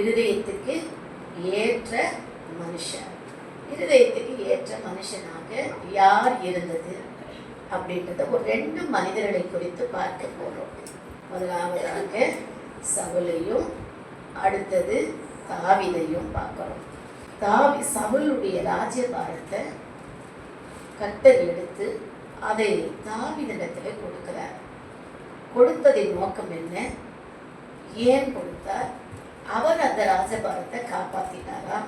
இருதயத்துக்கு ஏற்ற மனுஷன் இருதயத்துக்கு ஏற்ற மனுஷனாக யார் இருந்தது அப்படின்றத ஒரு ரெண்டு மனிதர்களை குறித்து பார்க்க போகிறோம் முதலாவதாக சவுலையும் அடுத்தது தாவிதையும் பார்க்குறோம். தாவி சவுளுடைய ராஜ்யபாரத்தை கட்டர் எடுத்து அதை தாவிதிடத்தில் கொடுக்கிறார். கொடுத்ததின் நோக்கம் என்ன? ஏன் கொடுத்தார்? அவர் அந்த ராஜபாரத்தை காப்பாத்தினாரா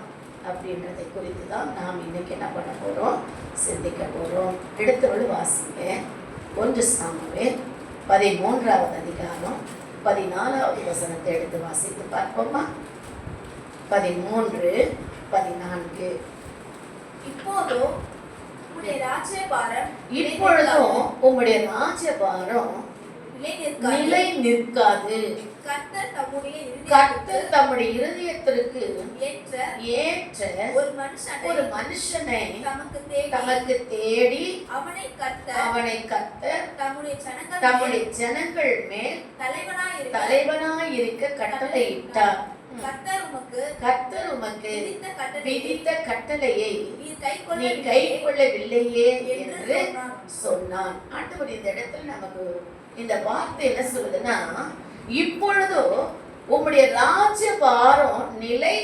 அப்படின்றதை குறித்து தான் நாம் இன்னைக்கு என்ன பண்ண போறோம்? சிந்திக்க போறோம். எடுத்தவள் வாசிங்க. ஒன்று சாமுவே பதிமூன்றாவது அதிகாரம் பதினாலாவது வசனத்தை எடுத்து வாசித்து பார்ப்போமா? பதிமூன்று பதினான்கு. இப்போதோ உம்முடைய ராஜ்யபாரம் இப்பொழுதும் உம்முடைய ராஜபாரம் நிலை நிற்காது. கர்த்தர் தம்முடைய கர்த்தர் தம்முடைய இருதயத்திற்கு ஏற்ற ஏற்ற ஒரு மனுஷனை ஒரு மனுஷனை தமக்கு தேடி தமக்கு தேடி அவனை கர்த்தர் அவனை கர்த்தர் தம்முடைய ஜனங்கள் தம்முடைய ஜனங்கள் மேல் தலைவனாய் இருக்க தலைவனாய் இருக்க கட்டளையிட்டார். கர்த்தர் உமக்கு கர்த்தர் உமக்கு விதித்த கட்டளையை நீ கை கொள்ளவில்லையே என்று. சொன்னான் ஆண்டவர் இந்த இடத்துல நமக்கு இந்த வார்த்தை என்ன சொல்லுதுன்னா இப்பொழுதோ உம்முடைய ராஜபாரம் நிலை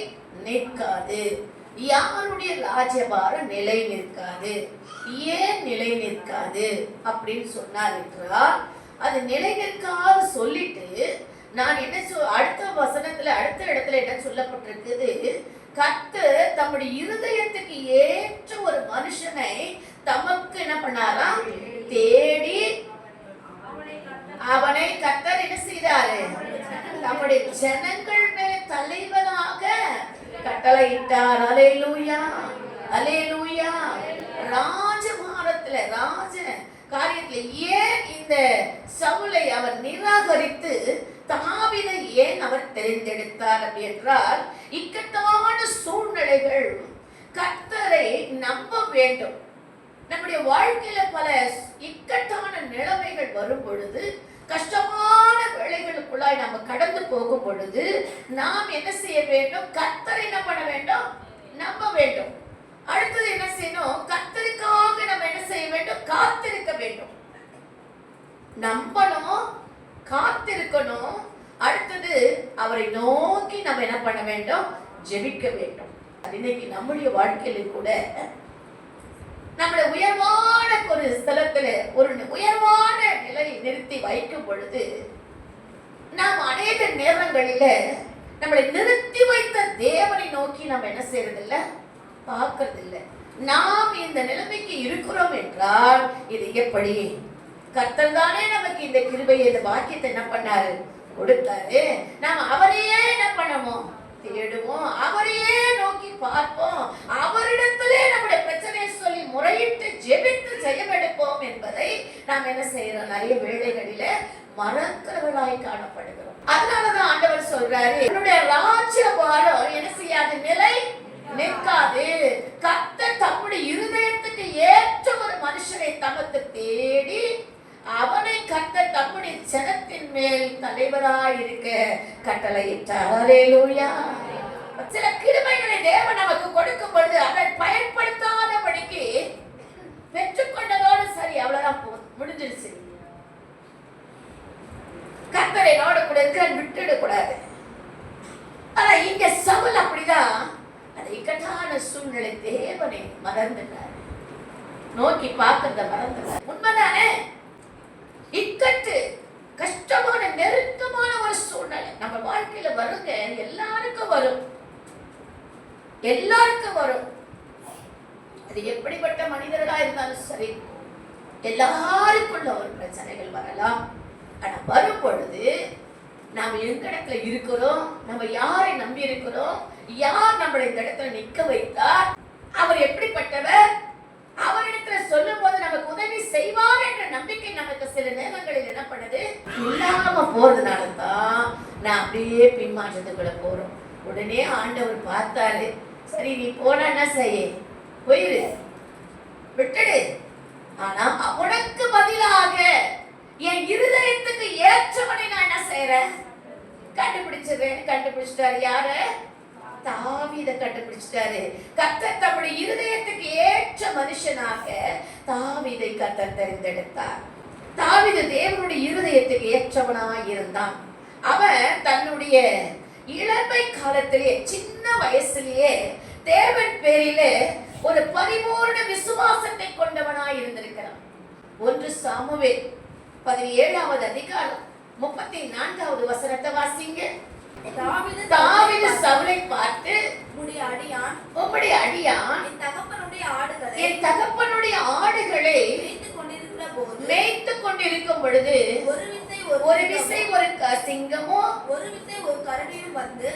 நிற்காது. யாருடைய ராஜபாரம் நிலை நிற்காது? ஏன் நிலை நிற்காது அப்படின்னு சொன்னார் என்றால் அது நிலை நிற்காது சொல்லிட்டு நான் என்ன சொல் அடுத்த வசனத்துல அடுத்த இடத்துல என்ன சொல்லப்பட்டிருக்குது? கத்து தம்முடைய இருதயத்துக்கு ஏற்ற ஒரு மனுஷனை தமக்கு என்ன பண்ணாராம்? தேடி அவனை கத்தர் என்ன செய்தாரு? நம்முடைய ஜனங்கள் மேல் தலைவனாக கட்டளையிட்டார். அலேலூயா அலேலூயா ராஜபாரத்துல ராஜ காரியத்துல ஏன் இந்த சவுளை அவர் நிராகரித்து தாவிதை ஏன் அவர் தெரிந்தெடுத்தார் என்றால் இக்கட்டான சூழ்நிலைகள் கர்த்தரை நம்ப வேண்டும். நம்முடைய வாழ்க்கையில பல இக்கட்டான நிலைமைகள் வரும் பொழுது கஷ்டமான வேலைகளுக்குள்ளாய் நம்ம கடந்து போகும் பொழுது நாம் என்ன செய்ய வேண்டும்? கத்தர் என்ன பண்ண வேண்டும்? நம்ப வேண்டும். அடுத்தது என்ன செய்யணும்? கத்தருக்காக நம்ம என்ன செய்ய வேண்டும்? காத்திருக்க வேண்டும். நம்பணும் காத்திருக்கணும். அடுத்தது அவரை நோக்கி நம்ம என்ன பண்ண வேண்டும்? ஜெபிக்க வேண்டும். அது இன்னைக்கு நம்முடைய வாழ்க்கையில கூட நம்மளை உயர்வான ஒரு ஸ்தலத்துல ஒரு உயர்வான நிலையை நிறுத்தி வைக்கும் பொழுது நாம் அநேக நேரங்களில நம்மளை நிறுத்தி வைத்த தேவனை நோக்கி நம்ம என்ன செய்யறது இல்ல நாம் இந்த நிலைமைக்கு இருக்கிறோம் என்றால் இது எப்படி? கர்த்தர் தானே நமக்கு இந்த கிருபையை இந்த பாக்கியத்தை என்ன பண்ணாரு? கொடுத்தாரு. நாம் அவரையே என்ன பண்ணுவோம் தேடுவோம். அவரையே நோக்கி பார்ப்போம். அவரிடத்திலே நம்முடைய பிரச்சனை சொல்லி முறையிட்டு ஜெபித்து ஜெயமெடுப்போம் என்பதை நாம் என்ன செய்யறோம்? நிறைய வேலைகளில மறக்கிறவர்களாய் காணப்படுகிறோம். அதனாலதான் ஆண்டவர் சொல்றாரு என்னுடைய ராஜ்யபாரம் என்ன செய்யாது? நிலை நிற்காது. கத்த தம்முடைய இருதயத்துக்கு ஏற்ற ஒரு மனுஷனை தமக்கு தேடி அவனை கத்த தம்முடைய ஜனத்தின் மேல் தலைவராய் இருக்க கட்டளையிட்டார். ஹalleluya. சில கிருமைகளை தேவன் நமக்கு கொடுக்கும் பொழுது அதை பயன்படுத்தாதபடிக்கு பெற்றுக்கொண்டதோடு சரி அவ்வளவுதான் போதும். முடிஞ்சிருச்சு. கர்த்தரை என்னோட கூட இருக்கிற விட்டுட கூடாது ஆனா இங்க சவுல் அப்படிதான் அந்த இக்கட்டான சூழ்நிலை தேவனை மறந்துட்டார். நோக்கி பார்க்கறத மறந்துட்டார். உண்மைதானே? இக்கட்டு கஷ்டமான நெருக்கமான ஒரு சூழ்நிலை. நம்ம வாழ்க்கையில வருங்க எல்லாருக்கும் வரும். எல்லாருக்கும் வரும். அது எப்படிப்பட்ட மனிதர்களா இருந்தாலும் சரி. எல்லாருக்குள்ள ஒரு பிரச்சனைகள் வரலாம். ஆனா வரும் பொழுது நாம் எந்த இடத்துல இருக்கிறோம்? நம்ம யாரை நம்பி இருக்கிறோம்? யார் நம்மளை இந்த இடத்துல நிக்க வைத்தார்? அவர் எப்படிப்பட்டவர்? அவரிடத்துல சொல்லும் போது நமக்கு உதவி செய்வார் என்ற நம்பிக்கை நமக்கு சில நேரங்களில் என்ன பண்ணுது இல்லாம போறதுனால தான் நான் அப்படியே பின்மாற்றத்துக்குள்ள போறோம். உடனே ஆண்டவர் பார்த்தாரு. சரி நீ போனா என்ன செய்ய? போயிரு. விட்டுடு. ஆனா உனக்கு பதிலாக என் இருதயத்துக்கு ஏற்றவனை நான் என்ன செய்யறேன் கண்டுபிடிச்சிடுறேன்னு கண்டுபிடிச்சிட்டாரு யாரு? தாவீத கண்டுபிடிச்சிட்டாரு. கத்தர் தம்முடைய இருதயத்துக்கு ஏற்ற மனுஷனாக தாவீதை கத்தர் தெரிந்தெடுத்தார். தாவித தேவனுடைய இருதயத்துக்கு ஏற்றவனா இருந்தான். அவன் தன்னுடைய இளமை காலத்திலேயே சின்ன வயசுலயே தேவன் பேரிலே ஒரு பரிபூர்ண விசுவாசத்தை கொண்டவனாய் இருந்திருக்கிறான். ஒன்று சாமுவேல் பதினேழாவது அதிகாரம் முப்பத்தி நான்காவது வசனத்தை வாசிங்க. தாவீது சவுலை பார்த்து உம்முடைய அடியான் உம்முடைய அடியான் என் தகப்பனுடைய ஆடுகளை என் தகப்பனுடைய ஆடுகளை மேய்த்து கொண்டிருக்கும் பொழுது ஒரு ஒரு விசை ஒரு சிங்கமோ ஒரு விசை ஒரு கரடியும் வந்து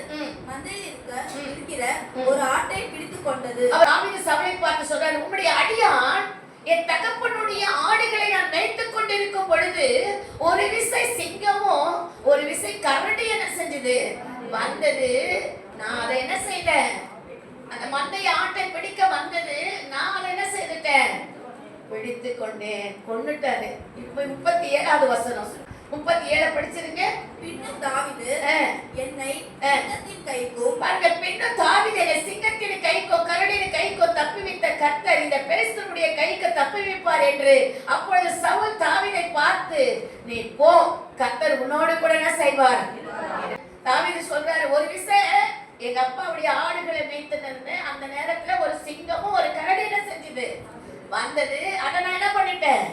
மந்தையில் இருக்க. இருக்கிற. ஒரு ஆட்டை பிடித்துக் கொண்டது. தாவீது சவுலை பார்த்து சொல்றாரு உம்முடைய அடியான் என் தகப்பனுடைய ஆடுகளை நான் மேய்த்துக் கொண்டிருக்கும் பொழுது ஒரு விசை சிங்கமோ ஒரு விசை கரடி என்ன செஞ்சது? வந்தது. நான் அதை என்ன செய்தேன்? அந்த மந்தை ஆட்டை பிடிக்க வந்தது. நான் அதை என்ன செய்துட்டேன்? பிடித்து கொண்டேன் கொன்னுட்டாரு இப்ப முப்பத்தி ஏழாவது வசனம். முப்பத்தி ஏழை படிச்சிருங்க பின்னும் தாவீது என்னை. சிங்கத்தின் கைக்கும் பாருங்க பின்னும் தாவிதனை சிங்கத்தின் கைக்கோ கரடியின் கைக்கோ தப்புவித்த கர்த்தர். இந்த பெரிஸ்தனுடைய கைக்கு தப்புவிப்பார் என்று அப்பொழுது சவுல் தாவீதை பார்த்து நீ போ கர்த்தர் உன்னோடு கூட என்ன செய்வார்? தாவீது சொல்றாரு ஒரு விஷயம் எங்க அப்பாவுடைய ஆடுகளை மேய்த்து நின்று அந்த நேரத்துல ஒரு சிங்கமும் ஒரு கரடி என்ன செஞ்சது? வந்தது. அதை நான் என்ன பண்ணிட்டேன்?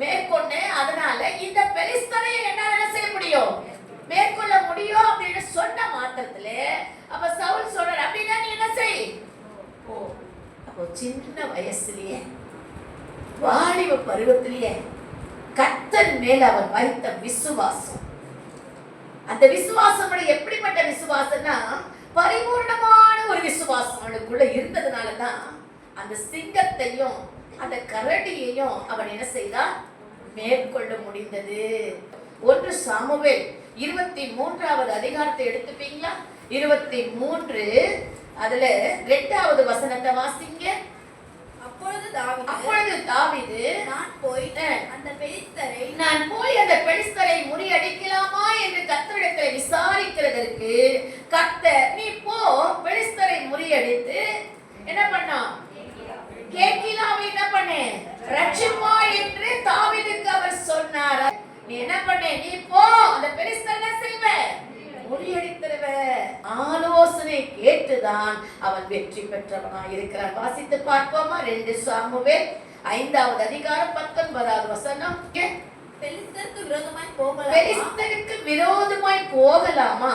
மேற்கொண்டு அதனால இந்த பெரிஸ்தனை என்னால என்ன செய்ய முடியும் மேற்கொள்ள முடியும் அப்படின்னு சொன்ன மாத்திரத்துல அப்ப சவுல் சொல்றாரு அப்படின்னா நீ என்ன செய் ஓ அப்போ சின்ன வயசுலயே வாலிப பருவத்திலேயே கத்தன் மேல அவர் வைத்த விசுவாசம். அந்த விசுவாசம் எப்படிப்பட்ட விசுவாசம்னா பரிபூர்ணமான ஒரு விசுவாசம் அவனுக்குள்ள இருந்ததுனால தான் அந்த சிங்கத்தையும் அந்த கரடியையும் அவன் என்ன செய்தான்? மேற்கொள்ள முடிந்தது. ஒன்று சாமுவேல் இருபத்தி மூன்றாவது அதிகாரத்தை எடுத்துப்பீங்களா? இருபத்தி மூன்று அதுல ரெண்டாவது வசனத்தை வாசிங்க. அப்பொழுது தாவீது அப்பொழுது தாவீது நான் போய் அந்த பெலிஸ்தரை நான் போய் அந்த பெலிஸ்தரை முறியடிக்கலாமா என்று கர்த்தரிடத்தில் விசாரிக்கிறதற்கு கர்த்தர் நீ போ பெலிஸ்தரை முறியடித்து என்ன பண்ணான் கேக்கிலாவை என்ன பண்ணு? ரட்சிப்பா என்று தாவீதுக்கு அவர் சொன்னார். நீ என்ன பண்ணு? நீ போ அந்த பெலிஸ்தர் கேட்டுதான் அவன் வெற்றி பெற்றவனாய் இருக்கிறான். வாசித்து பார்ப்போமா? ரெண்டு சாமுவேல் ஐந்தாவது அதிகாரம் பத்தொன்பதாவது வசனம். பெலிஸ்தருக்கு விரோதமாய் போகலாம்? பெலிஸ்தருக்கு விரோதமாய் போகலாமா?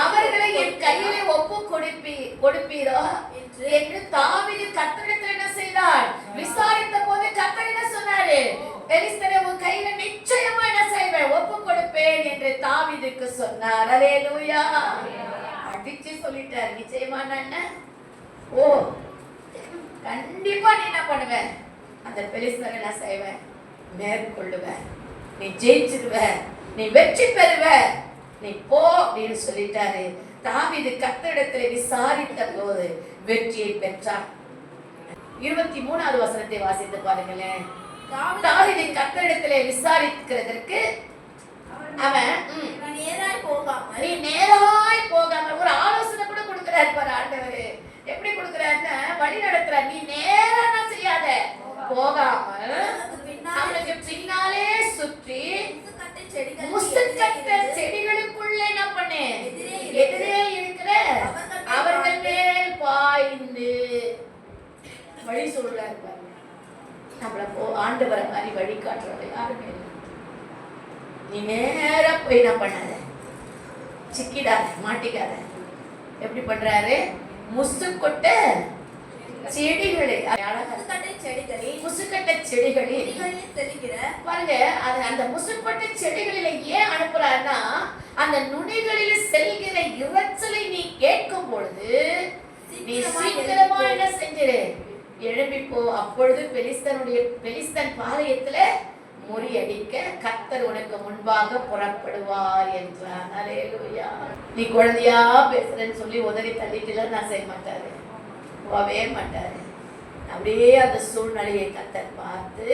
அவர்களை என் கையிலே ஒப்பு கொடுப்பி கொடுப்பீரோ? என்று தாவீது கர்த்தரிடத்தில் என்ன செய்தார் விசாரித்த போது என்ன சொன்னாரு? பெலிஸ்தரை உன் கையில நிச்சயமா என்ன செய்வேன்? ஒப்பு கொடுப்பேன் என்று தாவீதுக்கு சொன்னார். அல்லேலூயா அடிச்சு சொல்லிட்டார். நிச்சயமா நான் என்ன ஓ கண்டிப்பா நீ என்ன பண்ணுவ? அந்த பெலிஸ்தரை நான் செய்வேன் மேற்கொள்ளுவ நீ ஜெயிச்சிருவ நீ வெற்றி பெறுவ நீ போ அப்படின்னு சொல்லிட்டாரு. தாவீது கர்த்தரிடத்துல விசாரித்த போது வெற்றியை பெற்றார். இருபத்தி மூணாவது வசனத்தை வாசித்து பாருங்களேன். தாவீது இதை கர்த்தரிடத்துல விசாரிக்கிறதற்கு அவன் நான் நேராய் போகாமல் நீ நேராய் போகாம ஒரு ஆலோசனை கூட கொடுக்கிறாரு பாரு ஆண்டவர். எப்படி கொடுக்கிறாருன்னா வழி நடத்துறார். நீ நேரா என்ன செய்யாத. போகாமல் அவனுக்கு பின்னாலே சுற்றி முசுக்கட்டை செடிகள் முசுக்கட்ட செடிகளுக்குள்ள என்ன பண்ணு? எதிரே எதிரே இருக்கிற அவர்கள் மேல் பாய்ந்து. வழி சொல்றாரு பாருங்க நம்மள போ ஆண்டவரை மாதிரி வழி காட்டுறது யாருமே இல்லை. நீ நேரா போய் என்ன பண்ணாத? சிக்கிடாத மாட்டிக்காத. எப்படி பண்றாரு? முசுக்கொட்ட செடிகளை அழகா முசுக்கட்டை செடிகளில் முசுக்கட்ட செடிகளை தெரிகிற தெளிக்கிற பாருங்க அது அந்த முசுப்பட்ட செடிகளில ஏன் அனுப்புறாருன்னா அந்த நுனிகளில் செல்கிற இறைச்சலை நீ கேட்கும் பொழுது நீ சீக்கிரமா என்ன செஞ்சிரு? எழுப்பிப்போ அப்பொழுது பெலிஸ்தனுடைய பெலிஸ்தன் பாளையத்துல முறியடிக்க கத்தர் உனக்கு முன்பாக புறப்படுவார் என்றார். அல்லேலூயா நீ குழந்தையா பேசுறேன்னு சொல்லி உதறி தள்ளிட்டுல நான் செய்ய மாட்டாரு. போகவே மாட்டாரு. அப்படியே அந்த சூழ்நிலையை கத்தர் பார்த்து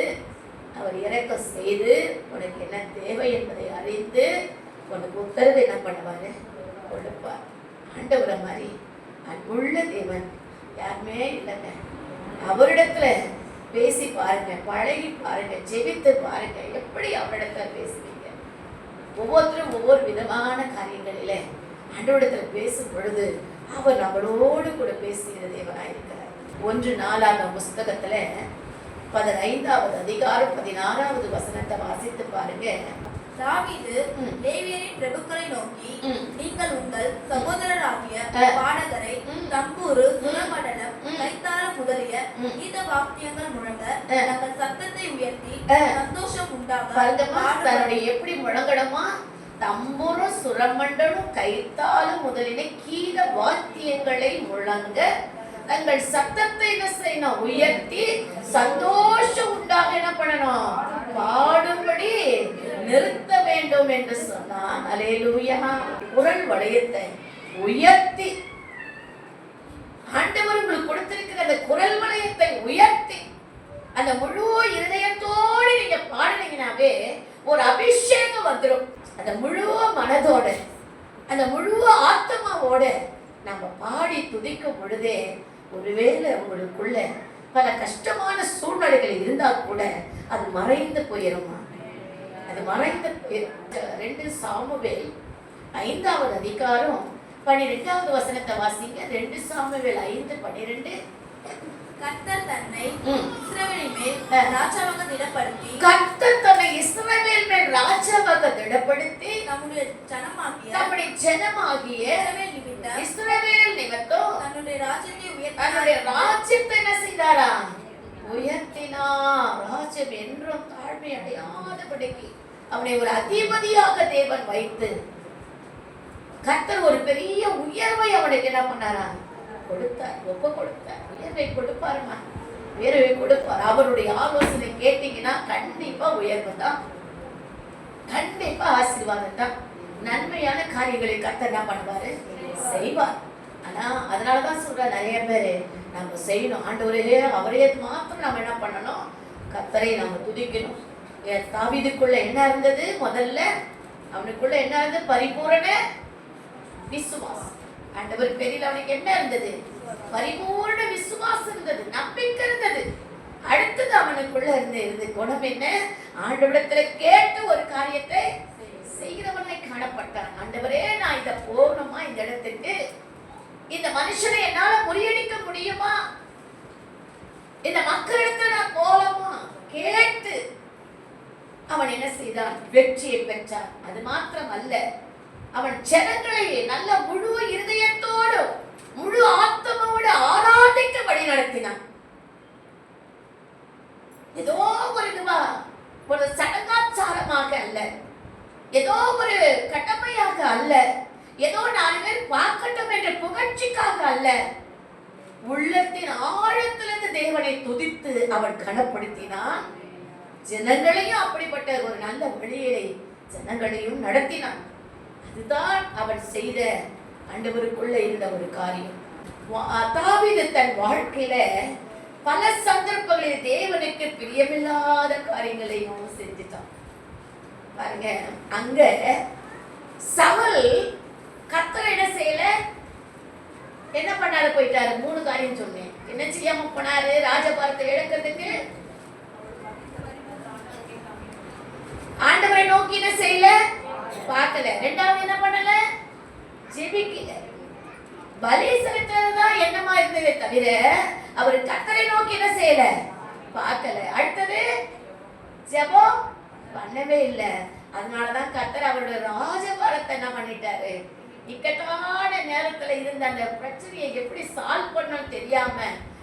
அவர் இறக்கம் செய்து உனக்கு என்ன தேவை என்பதை அறிந்து உனக்கு உத்தரவு என்ன பண்ணுவார்? கொடுப்பார். ஆண்டவரை மாதிரி அன்புள்ள தேவன் யாருமே இல்லைங்க. அவரிடத்துல பேசி பாருங்க பழகி பாருங்க ஜெபித்து பாருங்க எப்படி அவரிடத்துல பேசுவீங்க? ஒவ்வொருத்தரும் ஒவ்வொரு விதமான காரியங்களில அன்றோடத்தில் பேசும் பொழுது அவர் நம்மளோடு கூட பேசுகிற தேவனாயிருக்கிறார் ஒன்று நாளாக புஸ்தகத்துல பதினைந்தாவது அதிகாரம் பதினாறாவது வசனத்தை வாசித்து பாருங்க. தாவீது. லேவியரின் பிரபுக்களை நோக்கி. நீங்கள் உங்கள் சகோதரராகிய. பாடகரை. தம்பூரு சுரமண்டலம். கைத்தாளம் முதலிய. கீத வாக்கியங்கள் முழங்க. நாங்கள் சத்தத்தை உயர்த்தி. சந்தோஷம் உண்டாக எப்படி முழங்கணுமா தம்புரும் சுரமண்டலும் கைத்தாலும் முதலின கீத வாத்தியங்களை முழங்க தங்கள் சத்தத்தை உயர்த்தி சந்தோஷம் உண்டாக என்ன பண்ணணும் பாடும்படி நிறுத்த வேண்டும் என்று சொன்னான் அலேலூயா குரல் வளையத்தை உயர்த்தி ஆண்டவர் உங்களுக்கு கொடுத்திருக்கிற அந்த குரல் வளையத்தை உயர்த்தி அந்த முழு இருதயத்தோடு நீங்க பாடினீங்கனாவே ஒரு அபிஷேகம் வந்துடும் அந்த முழு மனதோட அந்த முழு ஆத்மாவோட நம்ம பாடி துதிக்கும் பொழுதே ஒருவேளை உங்களுக்குள்ள பல கஷ்டமான சூழ்நிலைகள் இருந்தா கூட அது மறைந்து போயிருமா? அது மறைந்து போயிரும் ரெண்டு சாமுவேல் ஐந்தாவது அதிகாரம் பன்னிரெண்டாவது வசனத்தை வாசிங்க. ரெண்டு சாமுவேல் ஐந்து பன்னிரெண்டு கர்த்தர் தன்னை. இஸ்ரவேலின் மேல். ராஜாவாக திடப்படுத்தி கர்த்தர் தன்னை இஸ்ரவேல் மேல் ராஜாவாக திடப்படுத்தி நம்முடைய ஜனமாகிய நம்முடைய ஜனமாகிய இஸ்ரவேல் நிமித்தம் இஸ்ரவேல் நிமித்தம் தன்னுடைய ராஜ்யத்தை தன்னுடைய உயர்த்தி ராஜ்யத்தை என்ன செய்தாரா? உயர்த்தினார் ராஜ்யம் என்றும் தாழ்மை அடையாதபடிக்கு அவனை ஒரு அதிபதியாக தேவன் வைத்து கர்த்தர் ஒரு பெரிய உயர்வை அவனுக்கு என்ன பண்ணாரா கொடுத்தார். ஒப்ப கொடுத்தார். உயர்வை கொடுப்பாருமா உயர்வை கொடுப்பார். அவருடைய ஆலோசனை கேட்டீங்கன்னா கண்டிப்பா உயர்வு தான். கண்டிப்பா ஆசீர்வாதம் தான். நன்மையான காரியங்களை கர்த்தர் என்ன பண்ணுவாரு? செய்வார். ஆனா அதனாலதான் சொல்ற நிறைய பேரு நம்ம செய்யணும். ஆண்டவரே அவரே மாத்திரம் நம்ம என்ன பண்ணணும்? கத்தரை நம்ம துதிக்கணும். தாவிதுக்குள்ள என்ன இருந்தது? முதல்ல அவனுக்குள்ள என்ன இருந்தது? பரிபூரண விசுவாசம். ஆண்டவர் பேரில் அவனுக்கு என்ன இருந்தது? பரிபூர்ண விசுவாசம் இருந்தது நம்பிக்கை இருந்தது. அடுத்தது அவனுக்குள்ள இருந்து இருந்து குணம் என்ன? ஆண்டவரிடத்துல கேட்டு ஒரு காரியத்தை செய்கிறவனை காணப்பட்டான். ஆண்டவரே நான் இத போகணுமா இந்த இடத்துக்கு இந்த மனுஷனை என்னால முறியடிக்க முடியுமா? இந்த மக்களிடத்துல நான் போகலாமா கேட்டு அவன் என்ன செய்தான்? வெற்றியை பெற்றான். அது மாத்திரம் அல்ல அவன் ஜனங்களை நல்ல முழு இருதயத்தோடு முழு ஆத்மாவோடு ஆராதிக்க வழி நடத்தினான். ஏதோ ஒரு இதுவா ஒரு சடங்காச்சாரமாக அல்ல. ஏதோ ஒரு கடமையாக அல்ல. ஏதோ நாலு பேர் பார்க்கட்டும் என்ற புகழ்ச்சிக்காக அல்ல. உள்ளத்தின் ஆழத்திலிருந்து தேவனை துதித்து அவன் கனப்படுத்தினான். ஜனங்களையும் அப்படிப்பட்ட ஒரு நல்ல வழியிலே ஜனங்களையும் நடத்தினான். இதுதான் அவன் செய்த ஆண்டவருக்குள்ள இருந்த ஒரு காரியம். வா- தன் வாழ்க்கையில பல சந்தர்ப்பங்களில் தேவனுக்கு பிரியமில்லாத காரியங்களையும் செஞ்சுட்டான். பாருங்க அங்க சவல் கத்தர் என்ன செய்யல? என்ன பண்ணாரு? போயிட்டாரு. மூணு காரியம் சொன்னேன். என்ன செய்யாம போனாரு? ராஜபாரத்தை இழக்கிறதுக்கு? ஆண்டவரை நோக்கி என்ன செய்யல? பார்க்கல. ரெண்டாவது என்ன பண்ணல? ஜெபிக்கல. பலி செலுத்துறதுதான் என்னமா இருந்ததே தவிர அவர் கத்தரை நோக்கி என்ன செய்யல? பார்க்கல. அடுத்தது ஜெபம் பண்ணவே இல்லை. அதனாலதான் கத்தர் அவருடைய ராஜபாரத்தை என்ன பண்ணிட்டாரு? இக்கட்டான நேரத்துல இருந்த அந்த பிரச்சனையை எப்படி சால்வ் பண்ணணும் தெரியாம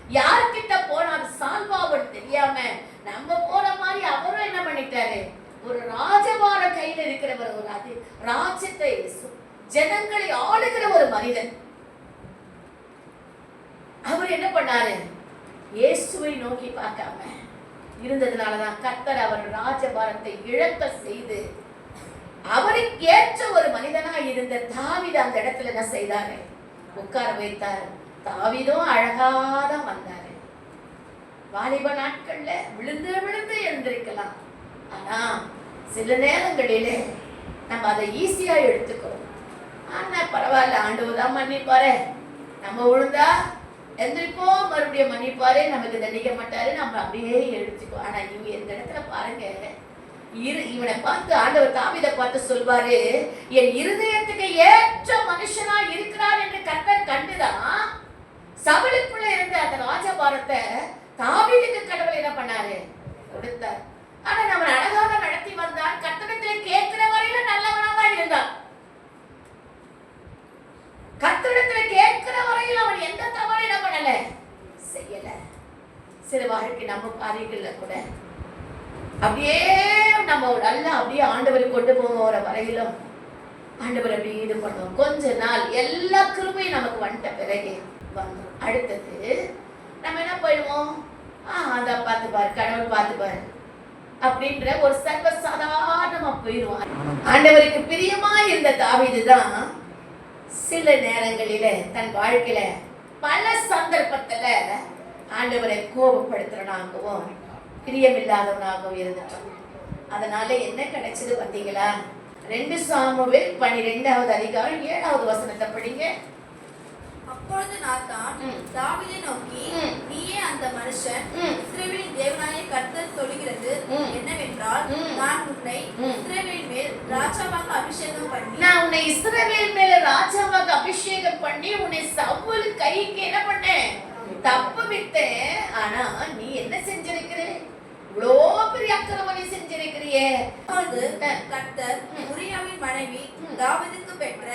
யார்கிட்ட போனா அது சால்வ் ஆகும் தெரியாம நம்ம போற மாதிரி அவரும் என்ன பண்ணிட்டாரு? ஒரு ராஜபார கையில இருக்கிறவர் ஒரு அதி ராஜ்யத்தை சு- ஜனங்களை ஆளுகிற ஒரு மனிதன். அவர் என்ன பண்ணாரு? இயேசுவை நோக்கி பார்க்காம இருந்ததுனாலதான் கர்த்தர் அவர் ராஜபாரத்தை இழக்க செய்து அவருக்கு ஏற்ற ஒரு மனிதனா இருந்த தாவித அந்த இடத்துல என்ன செய்தாரு? உட்கார வைத்தார். தாவிதும் அழகாதான் வந்தாரு. வாலிப நாட்கள்ல விழுந்து விழுந்து எழுந்திருக்கலாம். ஆனா சில நேரங்களிலே நம்ம அதை ஈஸியா எடுத்துக்கிறோம். ஆனா பரவாயில்ல ஆண்டவர் தான் மன்னிப்பாரு. நம்ம விழுந்தா எந்திரிப்போம் மறுபடியும் மன்னிப்பாரு. நமக்கு தண்டிக்க மாட்டாரு நம்ம அப்படியே எடுத்துக்கோ ஆனா இவங்க இந்த இடத்துல பாருங்க இரு இவனை பார்த்து ஆண்டவர் தாவிதை பார்த்து சொல்வாரு என் இருதயத்துக்கு ஏற்ற மனுஷனா இருக்கிறார் என்று கர்த்தர் கண்டுதான் சபலுக்குள்ள இருந்த அந்த ராஜபாரத்தை தாவீதுக்கு கடவுள் என்ன பண்ணாரு? கொடுத்தார். ஆனா நம்ம அழகாக நடத்தி வந்தான் கர்த்தரிடத்துல கேட்கிற வரையில நல்லவனா தான் இருந்தான். கர்த்தரிடத்துல கேட்கிற வரையில் அவன் எந்த தவறு என்ன பண்ணல? செய்யல. சில வாழ்க்கை நம்ம காரியங்கள்ல கூட. அப்படியே நம்ம நல்லா அப்படியே ஆண்டவரை கொண்டு போகிற வரையிலும் ஆண்டவர் அப்படியே இது பண்ணுவோம் கொஞ்ச நாள் எல்லா கிருமையும் நமக்கு வந்துட்ட பிறகு வந்துடும் அடுத்தது நம்ம என்ன பண்ணுவோம் ஆ அதை பார்த்துப்பாரு கடவுள் பார்த்துப்பாரு அப்படின்ற ஒரு சர்வ சாதாரணமா போயிடுவான். ஆண்டவருக்கு பிரியமா இருந்த தாவிது தான் சில நேரங்களில தன் வாழ்க்கையில பல சந்தர்ப்பத்துல ஆண்டவரை கோபப்படுத்துறனாகவும் பிரியமில்லாதவனாகவும் இருந்துட்டான். அதனால என்ன கிடைச்சது பார்த்தீங்களா? ரெண்டு சாமுவேல் பன்னிரெண்டாவது அதிகாரம் ஏழாவது வசனத்தை படிங்க. அப்பொழுது நாத்தான். தாவீதை நோக்கி. நீயே அந்த மனுஷன். இஸ்ரவேலின் தேவனாய கர்த்தர் சொல்கிறது. என்னவென்றால். நான் உன்னை. இஸ்ரவேலின் மேல் ராஜாவாக அபிஷேகம் பண்ணி நான் உன்னை இஸ்ரவேல் மேல ராஜாவாக அபிஷேகம் பண்ணி உன்னை சவுல் கைக்கு என்ன பண்ணேன் தப்பு விட்டேன் ஆனா நீ என்ன செஞ்சிருக்கிற இவ்வளோ பெரிய அக்கிரமம் நீ செஞ்சிருக்கிறியே அப்பொழுது. கர்த்தர் ம். உரியாவின் மனைவி. தாவீதுக்கு பெற்ற.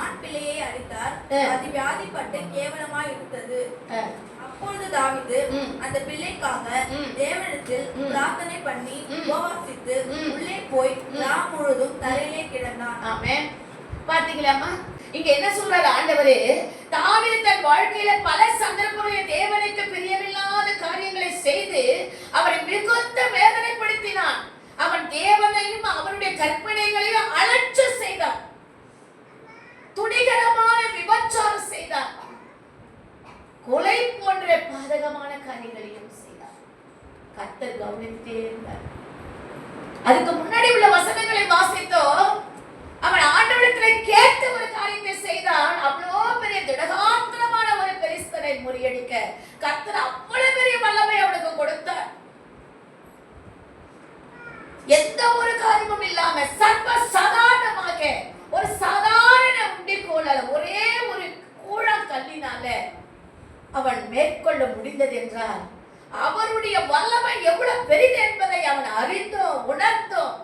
ஆண் பிள்ளையை அளித்தார் ம். அது வியாதிப்பட்டு கேவலமாய் இருந்தது அப்பொழுது தாவீது. அந்த பிள்ளைக்காக ம். பிரார்த்தனை பண்ணி. உபவாசித்து. உள்ளே போய் ம். ராம் முழுதும் தரையிலே கிடந்தான் ஆமென் பாத்தீங்களாமா இங்க என்ன சொல்றாரு ஆண்டவரே தாவீது தன் வாழ்க்கையில பல சந்தர்ப்பங்களில் தேவனுக்கு பிரியமில்லாத காரியங்களை செய்து அவரை மிகுந்த வேதனைப்படுத்தினான். அவன் தேவனையும் அவருடைய கற்பனைகளையும் அலட்ச செய்தான். துணிகரமான விபச்சாரம் செய்தான். கொலை போன்ற பாதகமான காரியங்களையும் செய்தார் கத்தர் கவனித்தே இருந்தார். அதுக்கு முன்னாடி உள்ள வசனங்களை வாசித்தோ அவன் ஆண்டவரிடத்துல கேட்டு ஒரு காரியத்தை செய்தான். அவ்வளோ பெரிய திடகாத்திரமான ஒரு பெரிஸ்தனை முறியடிக்க கத்தர் அப்ப பெரிய வல்லமை அவனுக்கு கொடுத்தார் எந்த ஒரு காரியமும் இல்லாம சர்வ சாதாரணமாக ஒரு சாதாரண உண்டிக்கோல ஒரே ஒரு கூழம் கல்லினால அவன் மேற்கொள்ள முடிந்தது என்றால் அவருடைய வல்லமை எவ்வளவு பெரிது என்பதை அவன் அறிந்தோம் உணர்ந்தோம்.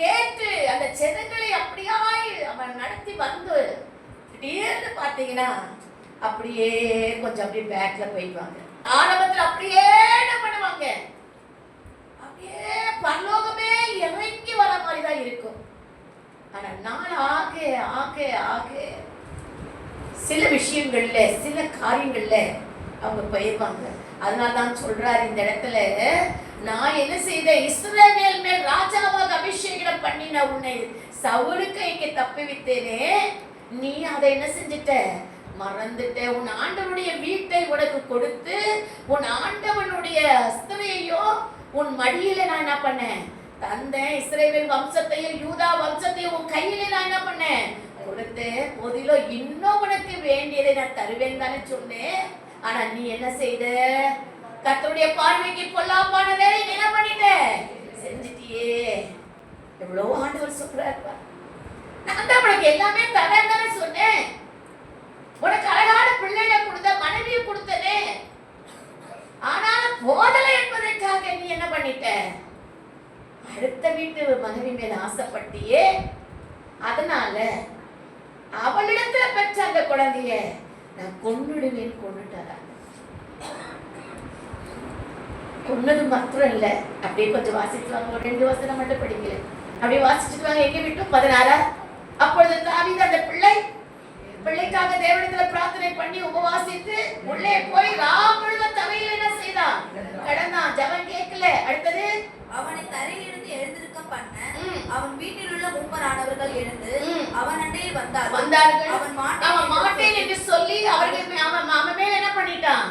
கேட்டு அந்த ஜனங்களை அப்படியாய் அவன் நடத்தி வந்து திடீர்னு பார்த்தீங்கன்னா அப்படியே கொஞ்சம் அப்படியே பேக்ல போயிடுவாங்க. ஆரம்பத்தில் அப்படியே என்ன பண்ணுவாங்க? அப்படியே பரலோகமே இறங்கி வர மாதிரி தான் இருக்கும். ஆனால் நான் ஆக ஆக ஆக. சில விஷயங்கள்ல சில காரியங்கள்ல அவங்க பயிர்வாங்க. அதனால தான் சொல்றாரு இந்த இடத்துல நான் என்ன செய்தேன் இஸ்ரவேல் மேல் ராஜாவாக அபிஷேகம் பண்ணின உன்னை சவுருக்கு கைக்கு தப்பி வித்தேனே நீ அதை என்ன செஞ்சிட்ட? மறந்துட்ட. உன் ஆண்டவனுடைய வீட்டை உனக்கு கொடுத்து உன் ஆண்டவனுடைய ஸ்திரையோ உன் மடியில நான் என்ன பண்ணேன்? தந்தேன் இஸ்ரேவேல் வம்சத்தையும் யூதா வம்சத்தையும் உன் கையில நான் என்ன பண்ணேன்? கொடுத்து போதிலோ இன்னும் உனக்கு வேண்டியதை நான் தருவேன் தானே சொன்னேன். ஆனா நீ என்ன செய்த? கர்த்தருடைய பார்வைக்கு பொல்லாப்பான வேலை என்ன பண்ணிட்ட? செஞ்சிட்டியே. எவ்வளவு ஆண்டவர் சொல்றாரு பாரு. நான் தான் உனக்கு எல்லாமே தரேன் தானே சொன்னேன். உனக்கு அழகான பிள்ளைகளை கொடுத்த மனைவியை கொடுத்தனே. ஆனாலும் போதலை என்பதற்காக நீ என்ன பண்ணிட்ட? அடுத்த வீட்டு மனைவி மேல ஆசைப்பட்டியே. அதனால குழந்தைய நான் கொன்னுடுவேன் கொண்டுட்டாரா கொன்னது மாத்திரம் இல்ல. அப்படியே கொஞ்சம் வாசிச்சுவாங்க. ஒரு ரெண்டு வசனம் மட்டும் படிக்கல. அப்படியே வாசிச்சுட்டு வாங்க எங்க விட்டு பதினாறா? அப்பொழுது தாவித அந்த பிள்ளை பிள்ளைக்காக தேவனத்துல பிரார்த்தனை பண்ணி உபவாசித்து உள்ளே போய் ராமுழுத தவையில் என்ன செய்தான்? கடந்தான். ஜெபம் கேட்கல. அடுத்தது அவனை தரையிலிருந்து எழுந்திருக்க பண்ண. அவன் வீட்டில் உள்ள மூப்பரானவர்கள் எழுந்து. அவன் அண்டையில் வந்தார்கள் வந்தார்கள் அவன் அவன் மாட்டேன் என்று சொல்லி அவர்கள் அவன் அவன் மேல என்ன பண்ணிட்டான்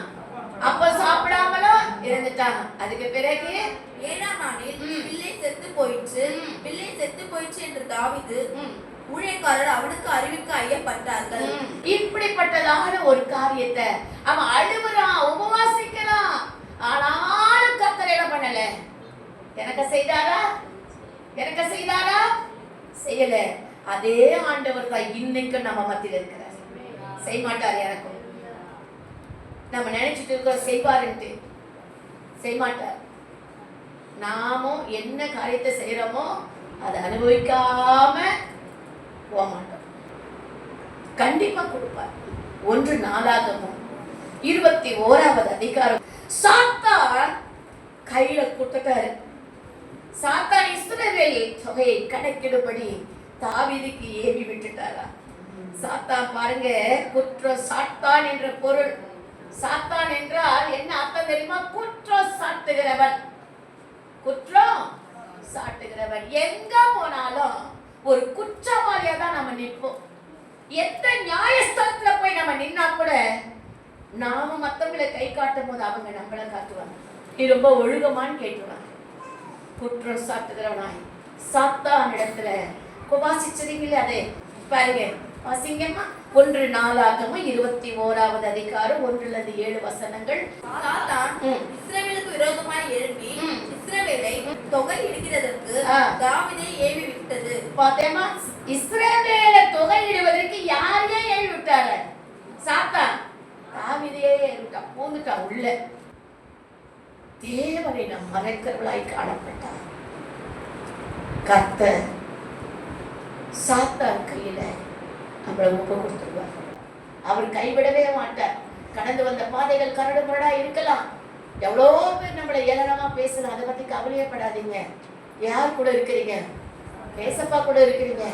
அப்ப சாப்பிடாமலும் வந்துட்டான் அதுக்கு பிறகு ஏழாம் நாளில். பிள்ளை செத்து ம். பிள்ளை செத்து போயிற்று என்று தாவீது ஊழியக்காரர் அவனுக்கு அறிவிக்க ஐயப்பட்டார்கள் இப்படிப்பட்டதான ஒரு காரியத்தை அவன் அழுகுறான் உபவாசிக்கிறான் ஆனாலும் கத்தர் என்ன பண்ணல எனக்கு செய்தாரா? எனக்கு செய்தாரா? செய்யல. அதே ஆண்டவர் தான் இன்னைக்கு நம்ம மத்தியில் இருக்கிறார். செய்ய மாட்டார் எனக்கும். நம்ம நினைச்சிட்டு இருக்க செய்வாருன்ட்டு. செய்ய மாட்டார். நாமும் என்ன காரியத்தை செய்யறோமோ அதை அனுபவிக்காம போக மாட்டோம். கண்டிப்பா கொடுப்பார். ஒன்று நாளாகவும் இருபத்தி ஓராவது அதிகாரம். சாத்தான் கையில கொடுத்துட்டாரு. சாத்தான் இஸ்ரவேல் தொகையை கணக்கிடும்படி தாவிதுக்கு ஏவி விட்டுட்டாரா? சாத்தான் பாருங்க குற்றம் சாத்தான் என்ற பொருள். சாத்தான் என்றால் என்ன அர்த்தம் தெரியுமா? குற்றம் சாட்டுகிறவன் குற்றம் சாட்டுகிறவன் எங்க போனாலும் ஒரு குற்றவாளியா தான் நம்ம நிற்போம். எந்த நியாயஸ்தலத்துல போய் நம்ம நின்னா கூட நாம மத்தவங்களை கை காட்டும் போது அவங்க நம்மளை காட்டுவாங்க. நீ ரொம்ப ஒழுகமான்னு கேட்டுவாங்க குற்றம் சாட்டுகிறவனாய் சாத்தான் இடத்துல வாசிச்சதீங்களே அதே பாருங்க வாசிங்கம்மா ஒன்று நாளாகமும் இருபத்தி ஓராவது அதிகாரம் ஒன்றுல இருந்து ஏழு வசனங்கள் சாத்தான். இஸ்ரவேலுக்கு விரோதமாய் எழும்பி ம். இஸ்ரவேலை தொகை இடுகிறதற்கு. தாவீதை ஏவி விட்டது பார்த்தேமா இஸ்ரவேல தொகையிடுவதற்கு யாரையே ஏறி விட்டாரு சாத்தான் தாவிதையே ஏறி விட்டான் பூந்துட்டான் உள்ள தேவனை நம் மறைக்கிறவளாய் காணப்பட்டார் கத்த சாத்தான் கையில நம்மளை ஒப்பு கொடுத்துருவார். அவர் கைவிடவே மாட்டார். கடந்து வந்த பாதைகள் கரடு முரடா இருக்கலாம். எவ்வளோ பேர் நம்மளை ஏளனமா பேசலாம். அதை பத்தி கவலையப்படாதீங்க. யார் கூட இருக்கிறீங்க? ஏசப்பா கூட இருக்கிறீங்க.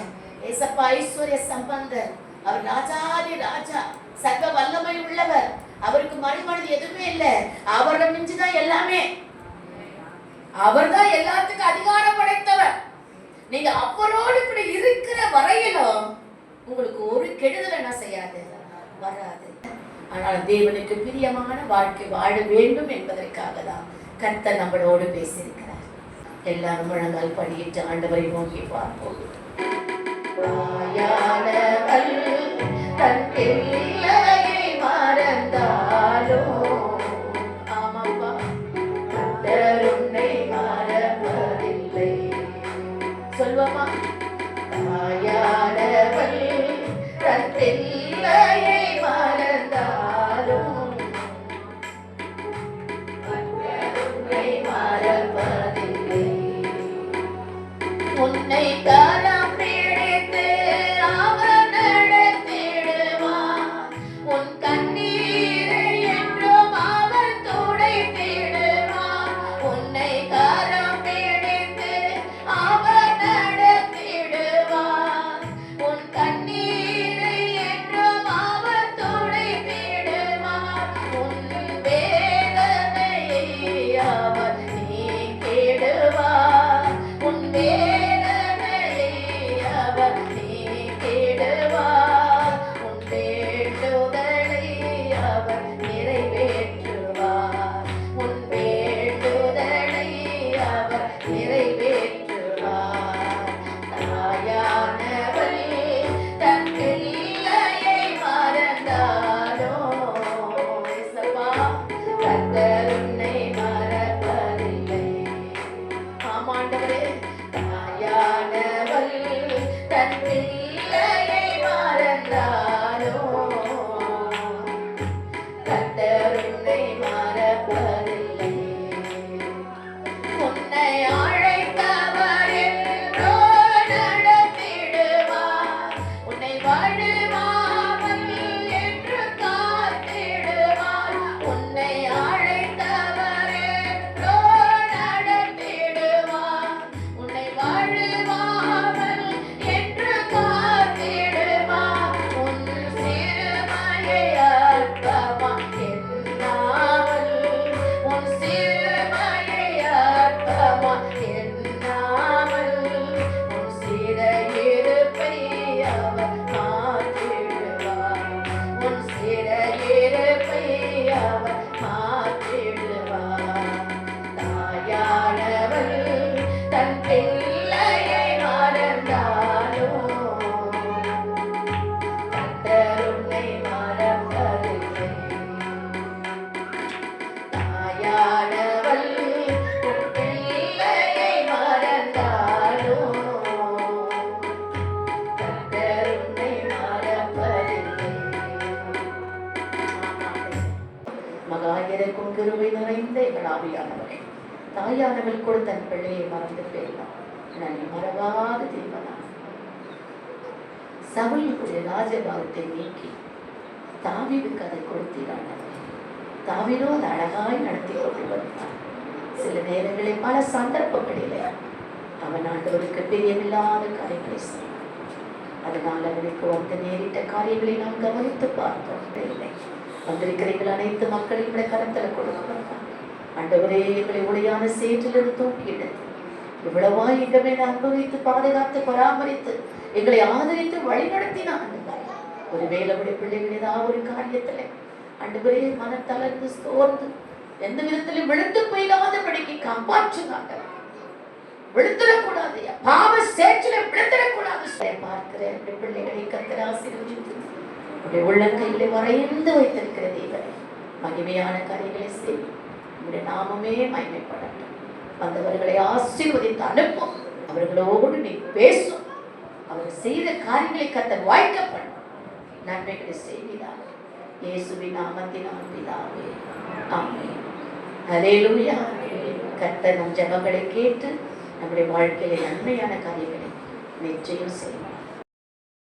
ஏசப்பா ஐஸ்வர்ய சம்பந்தர். அவர் ராஜாதி ராஜா சர்வ வல்லமை உள்ளவர். அவருக்கு மறுமனது எதுவுமே இல்லை. அவரை மிஞ்சுதான் எல்லாமே. அவர்தான் எல்லாத்துக்கும் அதிகாரம் படைத்தவர். நீங்க அவரோடு கூட இருக்கிற வரையிலும் உங்களுக்கு ஒரு கெடுதல் என்ன செய்யாது. வராது. ஆனால் தேவனுக்கு பிரியமான வாழ்க்கை வாழ வேண்டும் என்பதற்காக தான் கர்த்தர் நம்மளோடு பேசியிருக்கிறார். எல்லாரும் முழங்கால் படியிட்டு ஆண்டவரை நோக்கி பார்ப்போம். தன் பிள்ளையை करवा தாயானவள் கூட தன் பிள்ளையை மறந்து போயிடலாம். நன்னை மறவாது தீர்வனா சவுலுடைய ராஜபாகத்தை நீக்கி தாவிவுக்கு அதை கொடுத்தீரான தாவீதோ அதை அழகாய் நடத்தி கொண்டு வந்தார் சில நேரங்களில் பல சந்தர்ப்பங்களிலே அவன் ஆண்டவருக்கு பிரியமில்லாத காரியங்களை செய்வான் அதனால் அவனுக்கு வந்து நேரிட்ட காரியங்களை நாம் கவனித்து பார்த்தோம். இல்லை வந்திருக்கிறீர்கள் அனைத்து மக்களையும் விட கரத்தில் கொடுக்கிறாங்க ஆண்டவரே எங்களை உடையான சேற்றிலிருந்து தூக்கி இவ்வளவா எங்க அனுபவித்து பாதுகாத்து பராமரித்து எங்களை ஆதரித்து வழிநடத்தினான் ஒருவேளை அவருடைய பிள்ளைகள் ஏதாவது ஒரு காரியத்துல ஆண்டவரே மனத்தளர்ந்து சோர்ந்து எந்த விதத்திலும் விழுந்து போயிடாதபடிக்கு காப்பாற்றுனாங்க விழுந்துடக்கூடாது. பாவ சேற்றில விழுந்துடக்கூடாது. பார்க்கிறேன் அப்படி பிள்ளைகளை கத்தர் ஆசீர்வதித்து உடைய உள்ளங்கையிலே வரைந்து வைத்திருக்கிற தேவனை. மகிமையான காரியங்களை செய்யும். உங்களுடைய நாமமே மயமைப்படட்டும் வந்தவர்களை ஆசீர்வதித்து அனுப்பும். அவர்களோடு நீ பேசும். அவர் செய்த காரியங்களை கத்தர் வாய்க்கப்படும். நன்மைகளை செய்வீராக. இயேசுவின் நாமத்தினால் பிதாவே. ஆமே ஹalleluya. கர்த்தர் நம் ஜபங்களை கேட்டு நம்முடைய வாழ்க்கையில நன்மையான காரியங்களை நிச்சயம் செய்யும்